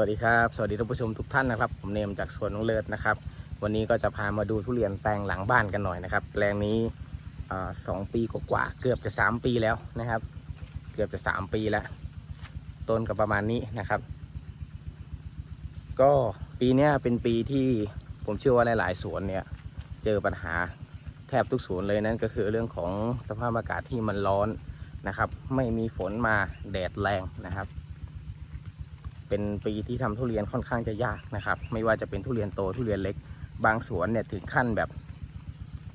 วัสดีครับ สวัสดีท่านผู้ชมทุกท่านนะครับ ผมเนมจากสวนน้องเลิศนะครับ วันนี้ก็จะพามาดูทุเรียนแปลงหลังบ้านกันหน่อยนะครับ แปลงนี้สองปีกว่าเกือบจะสามปีแล้วนะครับ เกือบจะสามปีแล้ว ต้นก็ประมาณนี้นะครับ ก็ปีนี้เป็นปีที่ผมเชื่อว่าหลาย ๆ สวนเนี่ยเจอปัญหาแทบทุกสวนเลยนั่นก็คือเรื่องของสภาพอากาศที่มันร้อนนะครับ ไม่มีฝนมาแดดแรงนะครับ เป็นปีที่ทำทุเรียนค่อนข้างจะยากนะครับ ไม่ว่าจะเป็นทุเรียนโตทุเรียนเล็ก บางสวนเนี่ยถึงขั้นแบบ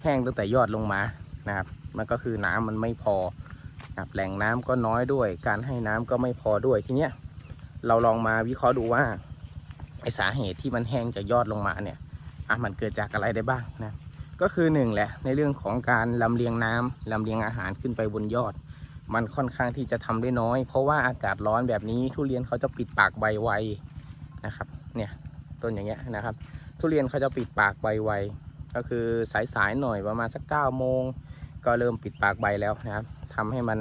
แห้งตั้งแต่ยอดลงมานะครับ มันก็คือน้ำมันไม่พอนะครับแหล่งน้ำก็น้อยด้วย การให้น้ำก็ไม่พอด้วยทีเนี้ยเราลองมาวิเคราะห์ดูว่าไอสาเหตุที่มันแห้งจากยอดลงมาเนี่ยอะมันเกิดจากอะไรได้บ้างนะก็คือหนึ่งแหละในเรื่องของการลำเลียงน้ำลำเลียงอาหารขึ้นไปบนยอด มันค่อนข้างที่จะทำได้น้อย เพราะว่าอากาศร้อนแบบนี้ทุเรียนเขาจะปิดปากใบไวนะครับ เนี่ยต้นอย่างเงี้ยนะครับ ทุเรียนเขาจะปิดปากใบไวก็คือสายๆหน่อยประมาณสักเก้าโมงก็เริ่มปิดปากใบแล้วนะครับทำให้มัน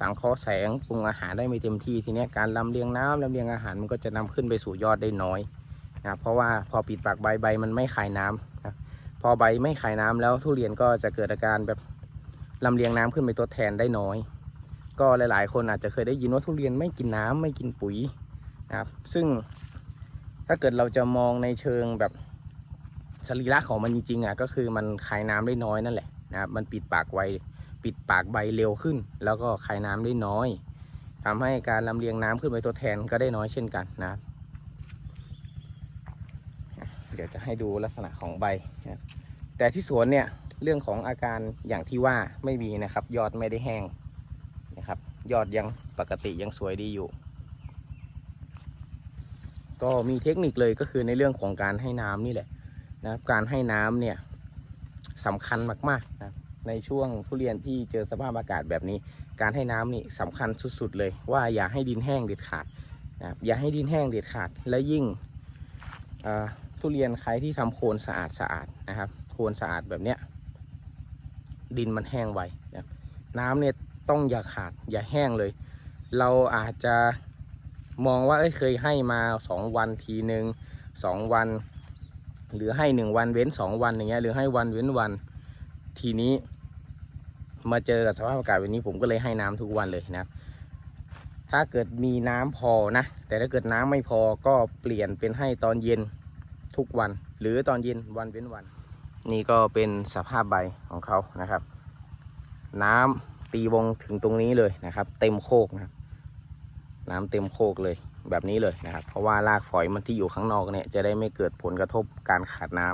สังเคราะห์แสงปรุงอาหารได้ไม่เต็มที่ทีนี้การลำเลียงน้ำลำเลียงอาหารมันก็จะนำขึ้นไปสู่ยอดได้น้อยนะครับเพราะว่าพอปิดปากใบใบมันไม่คายน้ำนะพอใบไม่คายน้ำแล้วทุเรียนก็จะเกิดอาการแบบลำเลียงน้ำขึ้นไปทดแทนได้น้อย ก็หลาย ๆ คนอาจจะเคยได้ยินว่าทุเรียนไม่กินน้ำไม่กินปุ๋ยนะครับ ซึ่งถ้าเกิดเราจะมองในเชิงแบบสรีระของมันจริงๆอะก็คือมันคายน้ำได้น้อยนั่นแหละนะครับมันปิดปากไวปิดปากใบเร็วขึ้น แล้วก็คายน้ำได้น้อยทำให้การลำเลียงน้ำขึ้นไปทดแทนก็ได้น้อยเช่นกันนะครับเดี๋ยวจะให้ดูลักษณะของใบนะแต่ที่สวนเนี่ยเรื่องของอาการอย่างที่ว่าไม่มีนะครับ ยอดไม่ได้แห้ง ยอดยังปกติยังสวยดีอยู่ ก็มีเทคนิคเลยก็คือในเรื่องของการให้น้ำนี่แหละนะครับการให้น้ำเนี่ยสำคัญมากๆนะในช่วงทุเรียนที่เจอสภาพอากาศแบบนี้ การให้น้ำนี่สำคัญสุดๆเลย ว่าอย่าให้ดินแห้งเด็ดขาดนะครับอย่าให้ดินแห้งเด็ดขาด และยิ่งทุเรียนใครที่ทำโคนสะอาดสะอาดนะครับ โคนสะอาดแบบเนี้ยดินมันแห้งไวนะน้ำเนี่ย ต้องอย่าขาดอย่าแห้งเลย เราอาจจะมองว่าเอ้ยเคยให้มาสองวันทีหนึ่งสองวัน หรือให้หนึ่งวันเว้นสองวันอย่างเงี้ยหรือให้วันเว้นวัน ทีนี้ มาเจอกับสภาพอากาศแบบนี้ผมก็เลยให้น้ำทุกวันเลยนะถ้าเกิดมีน้ำพอนะ แต่ถ้าเกิดน้ำไม่พอก็เปลี่ยนเป็นให้ตอนเย็นทุกวัน หรือตอนเย็นวันเว้นวัน นี่ก็เป็นสภาพใบของเขานะครับ น้ำ ตีวงถึงตรงนี้เลยนะครับ เต็มโคกนะครับ น้ำเต็มโคกเลยแบบนี้เลยนะครับ เพราะว่ารากฝอยมันที่อยู่ข้างนอกเนี่ยจะได้ไม่เกิดผลกระทบการขาดน้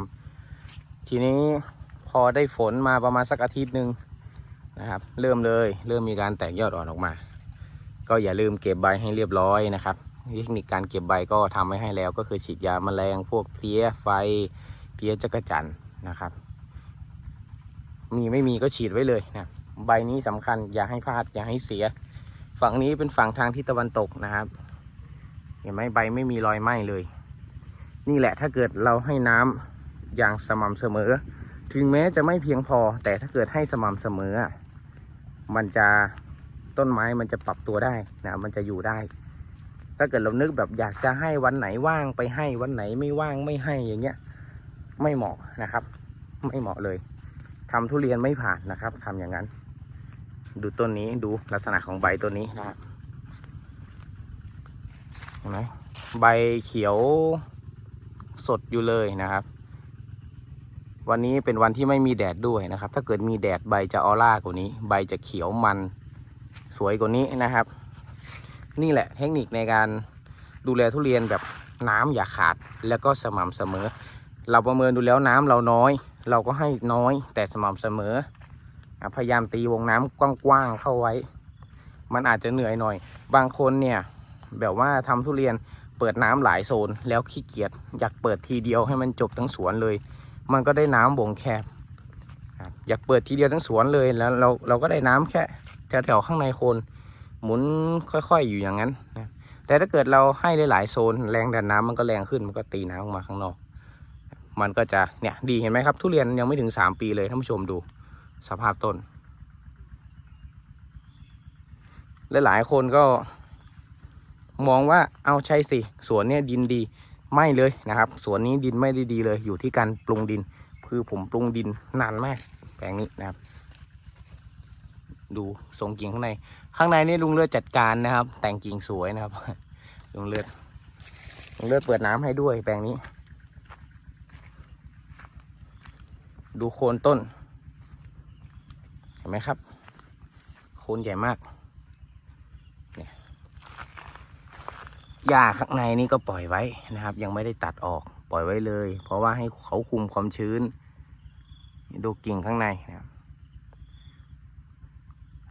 ำทีนี้พอได้ฝนมาประมาณสักอาทิตย์หนึ่งนะครับ เริ่มเลยเริ่มมีการแตกยอดอ่อนออกมา ก็อย่าลืมเก็บใบให้เรียบร้อยนะครับเทคนิคการเก็บใบก็ทำไว้ให้แล้ว ก็คือฉีดยาแมลงพวกเพี้ยไฟเพี้ยจักรจันนะครับ มีไม่มีก็ฉีดไว้เลยนะ ใบนี้สำคัญอย่าให้พลาดอย่าให้เสีย ฝั่งนี้เป็นฝั่งทางทิศตะวันตกนะครับ เห็นไหมใบไม่มีรอยไหม้เลย นี่แหละถ้าเกิดเราให้น้ำอย่างสม่ำเสมอ ถึงแม้จะไม่เพียงพอ แต่ถ้าเกิดให้สม่ำเสมอ มันจะต้นไม้มันจะปรับตัวได้นะมันจะอยู่ได้ ถ้าเกิดเรานึกแบบอยากจะให้วันไหนว่างไปให้วันไหนไม่ว่างไม่ให้อย่างเงี้ยไม่เหมาะนะครับ ไม่เหมาะเลยทำทุเรียนไม่ผ่านนะครับทำอย่างนั้น ดูต้นนี้ดูลักษณะของใบต้นนี้นะครับเห็นไหมใบเขียวสดอยู่เลยนะครับ วันนี้เป็นวันที่ไม่มีแดดด้วยนะครับ ถ้าเกิดมีแดดใบจะออร่ากว่านี้ ใบจะเขียวมันสวยกว่านี้นะครับ นี่แหละเทคนิคในการดูแลทุเรียนแบบน้ำอย่าขาดแล้วก็สม่ำเสมอ เราประเมินดูแล้วน้ำเราน้อย เราก็ให้น้อยแต่สม่ำเสมออะ พยายามตีวงน้ำกว้างๆเข้าไว้ มันอาจจะเหนื่อยหน่อย บางคนเนี่ยแบบว่าทำทุเรียนเปิดน้ำหลายโซน แล้วขี้เกียจอยากเปิดทีเดียวให้มันจบทั้งสวนเลย มันก็ได้น้ำวงแคบอยากเปิดทีเดียวทั้งสวนเลยแล้วเราเราก็ได้น้ำแค่แถวๆข้างในโคนหมุนค่อยๆอยู่อย่างนั้นนะแต่ถ้าเกิดเราให้หลายๆโซนแรงดันน้ำมันก็แรงขึ้นมันก็ตีน้ำออกมาข้างนอก มันก็จะเนี่ยดีเห็นไหมครับ ทุเรียนยังไม่ถึง 3 ปีเลยท่านผู้ชมดู สภาพต้น และหลายคนก็มองว่าเอาใช่สิ สวนเนี่ยดินดีไม่เลยนะครับ สวนนี้ดินไม่ได้ดีเลย อยู่ที่การปรุงดิน คือผมปรุงดินนานมากแปลงนี้นะครับ ดูทรงกิ่งข้างใน ข้างในนี่ลุงเลือดจัดการนะครับ แต่งกิ่งสวยนะครับ ลุงเลือดลุงเลือดเปิดน้ำให้ด้วยแปลงนี้ ดูโคนต้น ห็นไหมครับ โคนใหญ่มากเนี่ยหญ้าข้างในนี่ก็ปล่อยไว้นะครับ ยังไม่ได้ตัดออกปล่อยไว้เลย เพราะว่าให้เขาคุมความชื้น ดูกิ่งข้างในนะครับ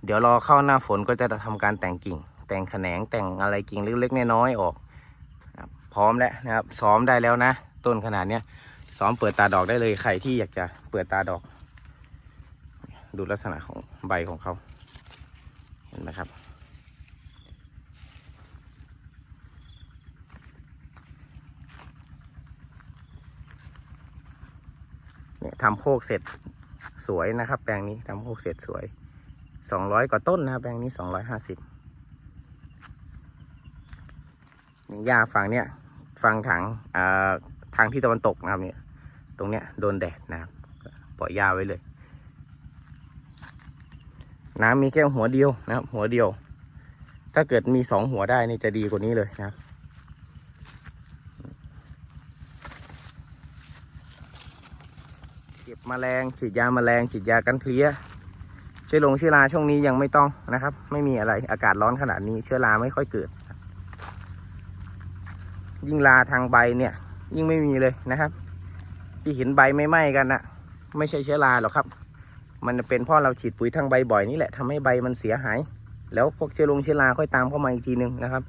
เดี๋ยวรอเข้าหน้าฝนก็จะทำการแต่งกิ่ง แต่งแขนงแต่งอะไรกิ่งเล็กๆน้อยๆออก พร้อมแล้วนะครับ ซ้อมได้แล้วนะ ต้นขนาดเนี้ยซ้อมเปิดตาดอกได้เลยใครที่อยากจะเปิดตาดอก ดูลักษณะของใบของเขา เห็นไหมครับ เนี่ยทำโคกเสร็จสวยนะครับ แปลงนี้ทำโคกเสร็จสวยสองร้อยกว่าต้นนะครับแปลงนี้สองร้อยห้าสิบหญ้าฝั่งเนี้ยฝั่งทางทางที่ตะวันตกนะครับเนี่ยตรงเนี้ยโดนแดดนะครับปล่อยหญ้าไว้เลย น้ำมีแค่หัวเดียวนะครับ หัวเดียว ถ้าเกิดมีสองหัวได้นี่จะดีกว่านี้เลยนะครับ เก็บมแมลงฉีดยาแมลงฉีดยากันเพลี้ยเชื้อลงเชื้อราช่วงนี้ยังไม่ต้องนะครับ ไม่มีอะไรอากาศร้อนขนาดนี้เชื้อราไม่ค่อยเกิด ยิ่งลาทางใบเนี่ย ยิ่งไม่มีเลยนะครับ ที่เห็นใบไม่ไหม้กันนะไม่ใช่เชื้อราหรอกครับ มันเป็นเพราะเราฉีดปุ๋ยทางใบบ่อยนี่แหละทำให้ใบมันเสียหาย แล้วพวกเชื้อลงเชื้อราค่อยตามเข้ามาอีกทีนึงนะครับ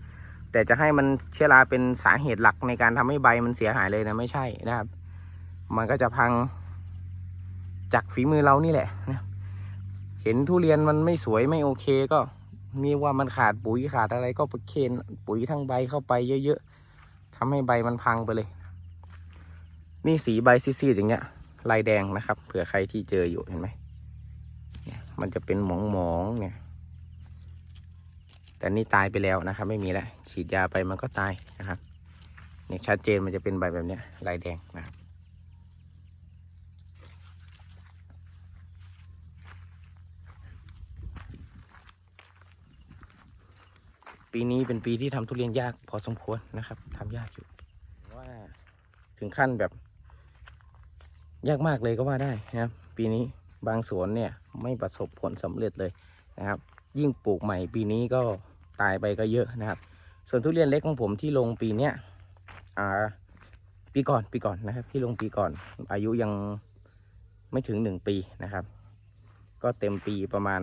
แต่จะให้มันเชื้อราเป็นสาเหตุหลักในการทำให้ใบมันเสียหายเลยนะไม่ใช่นะครับ มันก็จะพังจากฝีมือเรานี่แหละนะเห็นทุเรียนมันไม่สวยไม่โอเคก็มีว่ามันขาดปุ๋ยขาดอะไรก็ไปเคนปุ๋ยทั้งใบเข้าไปเยอะๆทำให้ใบมันพังไปเลย นี่สีใบซีดๆอย่างเงี้ยลายแดงนะครับเผื่อใครที่เจออยู่เห็นไหม มันจะเป็นหมองๆเนี่ย แต่นี่ตายไปแล้วนะครับ ไม่มีแล้วฉีดยาไปมันก็ตายนะครับเนี่ยชัดเจนมันจะเป็นใบแบบเนี้ยลายแดงนะครับปีนี้เป็นปีที่ทำทุเรียนยากพอสมควรนะครับทำยากอยู่ว่าถึงขั้นแบบ ยากมากเลยก็ว่าได้นะครับ ปีนี้ บางสวนเนี่ยไม่ประสบผลสำเร็จเลยนะครับ ยิ่งปลูกใหม่ปีนี้ก็ตายไปก็เยอะนะครับ ส่วนทุเรียนเล็กของผมที่ลงปีเนี้ยอ่าปีก่อนปีก่อนนะครับ ที่ลงปีก่อน อายุยังไม่ถึงหนึ่งปีนะครับ ก็เต็มปีประมาณ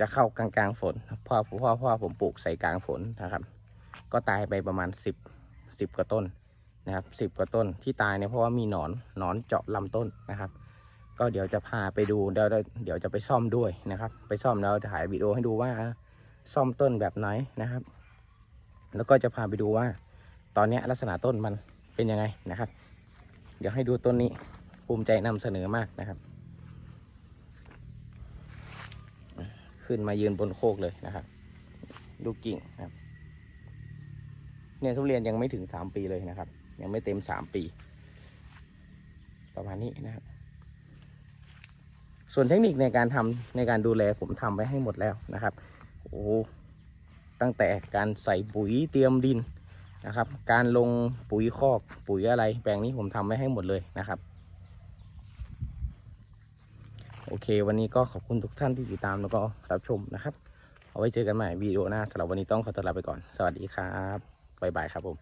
จะเข้ากลางกลางฝนพราะเพราะเพราะผมปลูกใส่กลางฝนนะครับ ก็ตายไปประมาณสิบสิบกว่าต้นนะครับสิบกว่าต้นที่ตายเนี่ยเพราะว่ามีหนอนหนอนเจาะลำต้นนะครับ ก็เดี๋ยวจะพาไปดูเดี๋ยวเดี๋ยวจะไปซ่อมด้วยนะครับ ไปซ่อมแล้วถ่ายวิดีโอให้ดูว่าซ่อมต้นแบบไหนนะครับ แล้วก็จะพาไปดูว่า ตอนนี้ลักษณะต้นมันเป็นยังไงนะครับ เดี๋ยวให้ดูต้นนี้ภูมิใจนำเสนอมากนะครับ ขึ้นมายืนบนโคกเลยนะครับ ดูกิ่งนะครับ เนี่ยทุเรียนยังไม่ถึงสามปีเลยนะครับ ยังไม่เต็มสามปี ประมาณนี้นะครับ ส่วนเทคนิคในการทำในการดูแลผมทำไว้ให้หมดแล้วนะครับโอ้ตั้งแต่การใส่ปุ๋ยเตรียมดินนะครับ การลงปุ๋ยคอกปุ๋ยอะไร แปลงนี้ผมทำไว้ให้หมดเลยนะครับ โอเค วันนี้ก็ขอบคุณทุกท่านที่ติดตามแล้วก็รับชมนะครับ เอาไว้เจอกันใหม่วิดีโอหน้าสำหรับวันนี้ต้องขอตัวลาไปก่อน สวัสดีครับบ๊ายบายครับผม